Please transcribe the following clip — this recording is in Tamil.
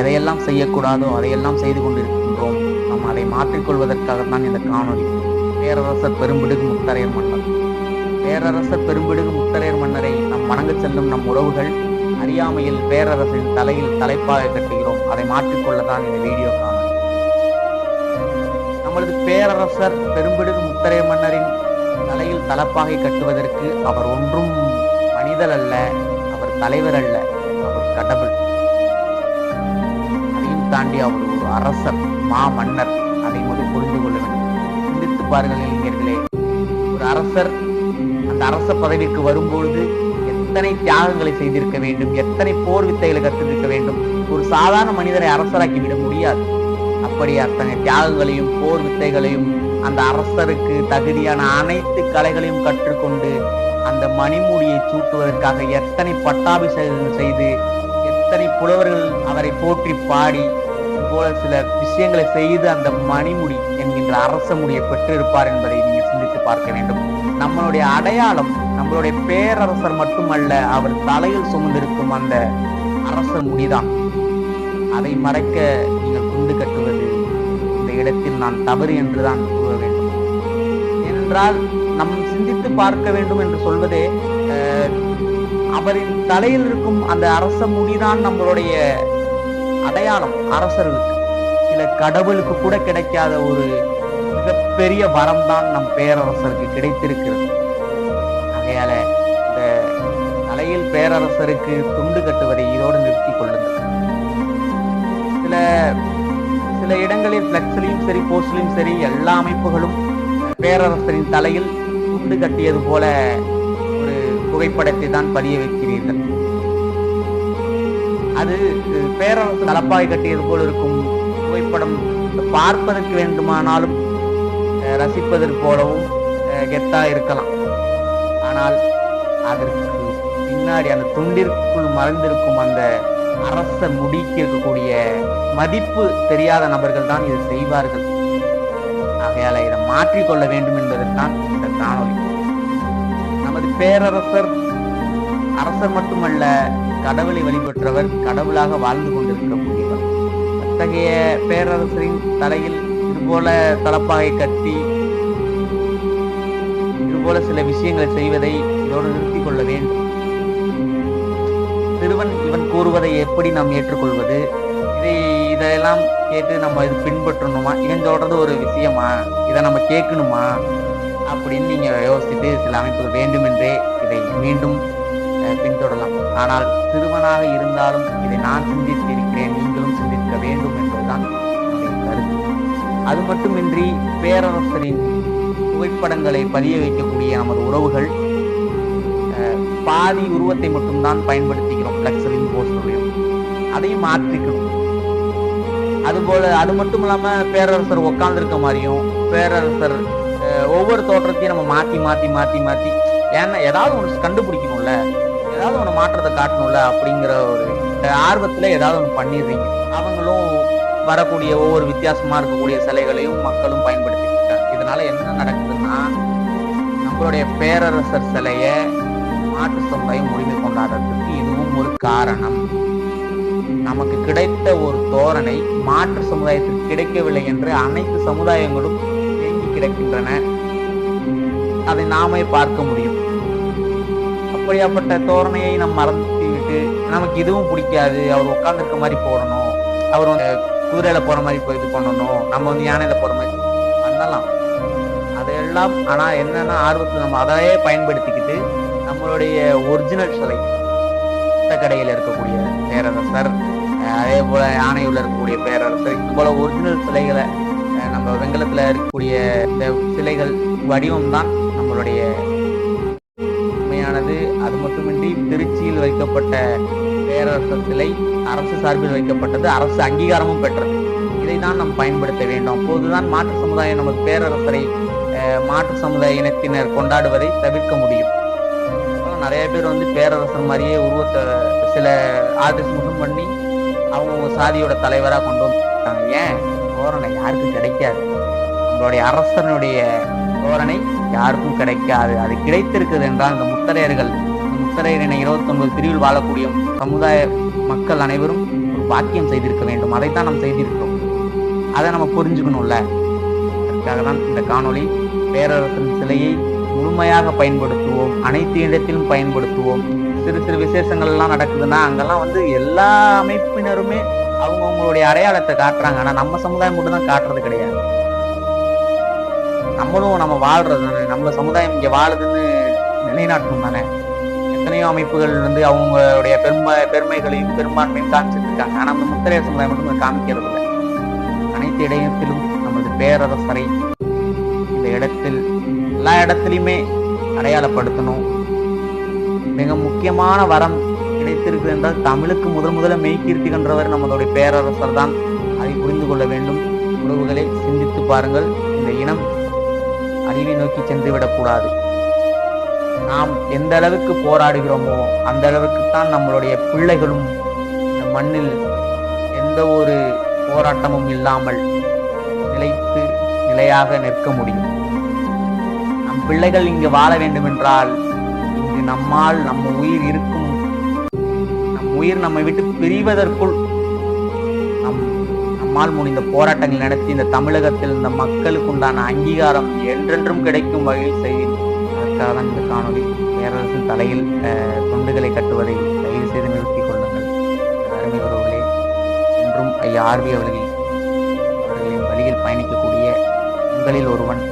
எதையெல்லாம் செய்யக்கூடாதோ அதையெல்லாம் செய்து கொண்டிருக்கின்றோம். நாம் அதை மாற்றிக்கொள்வதற்காகத்தான் இந்த காணொலி பேரரசர் பெரும்பிடுகு முத்தரையர் மன்னர். பேரரசர் பெரும்பிடுகு முத்தரையர் மன்னரை நம் வணங்க செல்லும் நம் உறவுகள் அறியாமையில் பேரரசின் தலையில் தலைப்பாக கட்டுகிறோம். அதை மாற்றிக்கொள்ளத்தான் இந்த வீடியோ காணொலி நமது பேரரசர் பெரும்பிடுகு முத்தரையர் மன்னரின் தலையில் தலப்பாகை கட்டுவதற்கு அவர் ஒன்றும் மனிதர் அல்ல அவர் தலைவர் அல்ல அவர் கடவுள். தாண்டி அவர் ஒரு அரசர் மா மன்னர் அதை முதல் புரிந்து கொள்ள வேண்டும். சிந்தித்து பாருங்கள் இளைஞர்களே. ஒரு அரசர் அந்த அரச பதவிக்கு வரும்பொழுது எத்தனை தியாகங்களை செய்திருக்க வேண்டும் எத்தனை போர் வித்தைகளை கற்றிருக்க வேண்டும். ஒரு சாதாரண மனிதரை அரசராக்கி விட முடியாது. அப்படி அத்தனை தியாகங்களையும் போர் வித்தைகளையும் அந்த அரசருக்கு தகுதியான அனைத்து கலைகளையும் கற்றுக்கொண்டு அந்த மணிமூடியை சூட்டுவதற்காக எத்தனை பட்டாபிஷேகங்கள் செய்து எத்தனை புலவர்கள் அவரை போற்றி பாடி போல சில விஷயங்களை செய்து அந்த மணிமுடி என்கின்ற அரச முடியை பெற்றிருப்பார் என்பதை நீங்கள் சிந்தித்து பார்க்க வேண்டும். நம்மளுடைய அடையாளம் நம்மளுடைய பேரரசர் மட்டுமல்ல அவர் தலையில் சுமந்திருக்கும் அந்த அரச முடிதான் அதை மறைக்க நீங்கள் குண்டு கட்டுவது இந்த இடத்தில் நான் தவறு என்றுதான் கூற வேண்டும். என்றால் நம் சிந்தித்து பார்க்க வேண்டும் என்று சொல்வதே அவரின் தலையில் இருக்கும் அந்த அரச முடிதான் நம்மளுடைய அடையாளம் அரசர்களுக்கு. சில கடவுளுக்கு கூட கிடைக்காத ஒரு மிகப்பெரிய வரம் தான் நம் பேரரசருக்கு கிடைத்திருக்கிறது. ஆகையால இந்த தலையில் பேரரசருக்கு துண்டு கட்டுவதை இதோடு நிறுத்திக் கொள்ளுங்கள். சில சில இடங்களில் பிளக்ஸ்லையும் சரி போஸ்ட்லையும் சரி எல்லா அமைப்புகளும் பேரரசரின் தலையில் துண்டு கட்டியது போல ஒரு புகைப்படத்தை தான் பதிய வைக்கிறீர்கள். அது பேரரசு தலப்பாய் கட்டியது போல் இருக்கும் புகைப்படம். பார்ப்பதற்கு வேண்டுமானாலும் ரசிப்பதற்கு போலவும் கெத்தா இருக்கலாம். ஆனால் அதற்கு பின்னாடி அந்த துண்டிற்குள் மறைந்திருக்கும் அந்த அரச முடிக்கு இருக்கக்கூடிய மதிப்பு தெரியாத நபர்கள் தான் இதை செய்வார்கள். ஆகையால் இதை மாற்றிக்கொள்ள வேண்டும் என்பதற்கான் இந்த காணொலி நமது பேரரசர் அரசர் மட்டுமல்ல கடவுளை வழிபற்றவர் கடவுளாக வாழ்ந்து கொண்டிருக்கக்கூடியவர் அத்தகைய பேரரசரின் தலையில் இதுபோல தலப்பாகை கட்டி இதுபோல சில விஷயங்களை செய்வதை இதோடு நிறுத்திக் கொள்ள வேண்டும். சிறுவன் இவன் கூறுவதை எப்படி நாம் ஏற்றுக்கொள்வது? இதை இதையெல்லாம் கேட்டு நம்ம இது பின்பற்றணுமா? இவன் சொல்றது ஒரு விஷயமா? இதை நம்ம கேட்கணுமா? அப்படின்னு நீங்க யோசிச்சுட்டு சில அமைப்புகள் வேண்டுமென்றே இதை மீண்டும் பின்தொடரலாம் ஆனால் சிறுவனாக இருந்தாலும் இதை நான் சிந்தித்திருக்கிறேன் நீங்களும் சிந்திக்க வேண்டும் என்பதுதான் கருத்து. அது மட்டுமின்றி பேரரசரின் புகைப்படங்களை பதிய வைக்கக்கூடிய நமது உறவுகள் பாதி உருவத்தை மட்டும்தான் பயன்படுத்திக்கிறோம் லக்ஸரின் போஸ்டரையும் அதையும் மாற்றிக்கணும். அதுபோல அது மட்டும் இல்லாம பேரரசர் உட்கார்ந்திருக்க மாதிரியும் பேரரசர் அஹ், ஒவ்வொரு தோற்றத்தையும் நம்ம மாத்தி மாத்தி மாத்தி மாத்தி ஏன்னா ஏதாவது ஒன்று கண்டுபிடிக்கணும்ல. ஏதாவது ஒன்று மாற்றத்தை காட்டணும்ல அப்படிங்கிற ஒரு ஆர்வத்தில் ஏதாவது ஒன்று பண்ணிடுறீங்க. அவங்களும் வரக்கூடிய ஒவ்வொரு வித்தியாசமாக இருக்கக்கூடிய சிலைகளையும் மக்களும் பயன்படுத்திட்டு இருக்காங்க. இதனால என்ன நடக்குதுன்னா நம்மளுடைய பேரரசர் சிலையை மாற்று சமுதாயம் உரிமை கொண்டாடுறதுக்கு இதுவும் ஒரு காரணம். நமக்கு கிடைத்த ஒரு தோரணை மாற்று சமுதாயத்திற்கு கிடைக்கவில்லை என்று அனைத்து சமுதாயங்களும் தேங்கி கிடக்கின்றன. அதை நாமே பார்க்க முடியும். இப்படியாப்பட்ட தோரணையை நம்ம மறந்துட்டு நமக்கு இதுவும் பிடிக்காது. அவர் உட்கார்ந்துருக்க மாதிரி போடணும். அவர் வந்து குதிரையில போற மாதிரி போய் இது பண்ணணும். நம்ம வந்து யானையில போற மாதிரி பண்ணலாம். அதையெல்லாம் ஆனா என்னன்னா ஆர்வத்தில் நம்ம அதையே பயன்படுத்திக்கிட்டு நம்மளுடைய ஒரிஜினல் சிலை கடையில் இருக்கக்கூடிய பேரரசர் அதே போல யானையுள்ள இருக்கக்கூடிய பேரரசர் இது போல ஒரிஜினல் சிலைகளை நம்ம வெங்கலத்துல இருக்கக்கூடிய இந்த சிலைகள் வடிவம் தான் நம்மளுடைய அது மட்டுமின்றி திருச்சியில் வைக்கப்பட்ட பேரரசர் சிலை அரசு சார்பில் வைக்கப்பட்டது. அரசு அங்கீகாரமும் பெற்றது. இதை தான் நாம் பயன்படுத்த வேண்டும். அப்போதுதான் மாற்று சமுதாயம் நமது பேரரசரை மாற்று சமுதாய இனத்தினர் கொண்டாடுவதை தவிர்க்க முடியும். நிறைய பேர் வந்து பேரரசர் மாதிரியே உருவத்தை சில ஆர்டிஸ்ட் மட்டும் பண்ணி அவங்க சாதியோட தலைவராக கொண்டு வந்துட்டாங்க. ஏன்? தோரணை யாருக்கும் கிடைக்காது. நம்மளுடைய அரசனுடைய தோரணை யாருக்கும் கிடைக்காது. அது கிடைத்திருக்குது என்றால் இந்த முத்தரையர்கள் முத்தரையர் என இருபத்தொன்பது பிரிவில் வாழக்கூடிய சமுதாய மக்கள் அனைவரும் ஒரு பாக்கியம் செய்திருக்க வேண்டும். அதைத்தான் நாம் செய்திருக்கிறோம். அதை நம்ம புரிஞ்சுக்கணும்ல. அதுக்காக தான் இந்த காணொளி பேரரசன் சிலையை முழுமையாக பயன்படுத்துவோம். அனைத்து இடத்திலும் பயன்படுத்துவோம். சிறு சிறு விசேஷங்கள் எல்லாம் நடக்குதுன்னா அங்கெல்லாம் வந்து எல்லா அமைப்பினருமே அவங்கவுங்களுடைய அடையாளத்தை காட்டுறாங்க. ஆனா நம்ம சமுதாயம் மட்டும் தான் காட்டுறது கிடையாது. நம்மளும் நம்ம வாழ்றது தானே. நம்ம சமுதாயம் இங்க வாழுதுன்னு நிலைநாட்டணும் தானே. எத்தனையோ அமைப்புகள் வந்து அவங்களுடைய பெருமை பெருமைகளையும் பெரும்பான்மையும் காமிச்சிட்டு இருக்காங்க ஆனா நம்ம முத்திரைய சமுதாயம் மட்டும் காமிக்கிறது இல்லை அனைத்து இடத்திலும் நமது பேரரசரை இந்த இடத்தில் எல்லா இடத்துலையுமே அடையாளப்படுத்தணும். மிக முக்கியமான வரம் கிடைத்திருக்கு என்றால் தமிழுக்கு முதல் முதல்ல மெய்கீர்த்தி கன்றவர் நம்மளுடைய பேரரசர் தான். அதை புரிந்து கொள்ள வேண்டும். உறவுகளை சிந்தித்து பாருங்கள். இந்த இனம் அழிவை நோக்கி சென்று விடக்கூடாது நாம் எந்த அளவுக்கு போராடுகிறோமோ அந்த அளவுக்கு தான் நம்மளுடைய பிள்ளைகளும் இந்த மண்ணில் எந்த ஒரு போராட்டமும் இல்லாமல் நிலைத்து நிலையாக நிற்க முடியும். நம் பிள்ளைகள் இங்கு வாழ வேண்டுமென்றால் இங்கு நம்மால் நம்ம உயிர் இருக்கும் நம் உயிர் நம்மை விட்டு பிரிவதற்குள் நம் நம்மால் முடிந்த போராட்டங்கள் நடத்தி இந்த தமிழகத்தில் இந்த மக்களுக்கு உண்டான அங்கீகாரம் என்றென்றும் கிடைக்கும் வகையில் செய்யும் அதற்காக இந்த காணொளி பேரரசின் தலையில் தொண்டுகளை கட்டுவதை தயவு செய்து நிறுத்திக் கொள்ளுங்கள். அருமை உறவுகளே என்றும் ஐயா ஆர்வி அவர்கள் அவர்களின் வழியில் பயணிக்கக்கூடிய உங்களில் ஒருவன்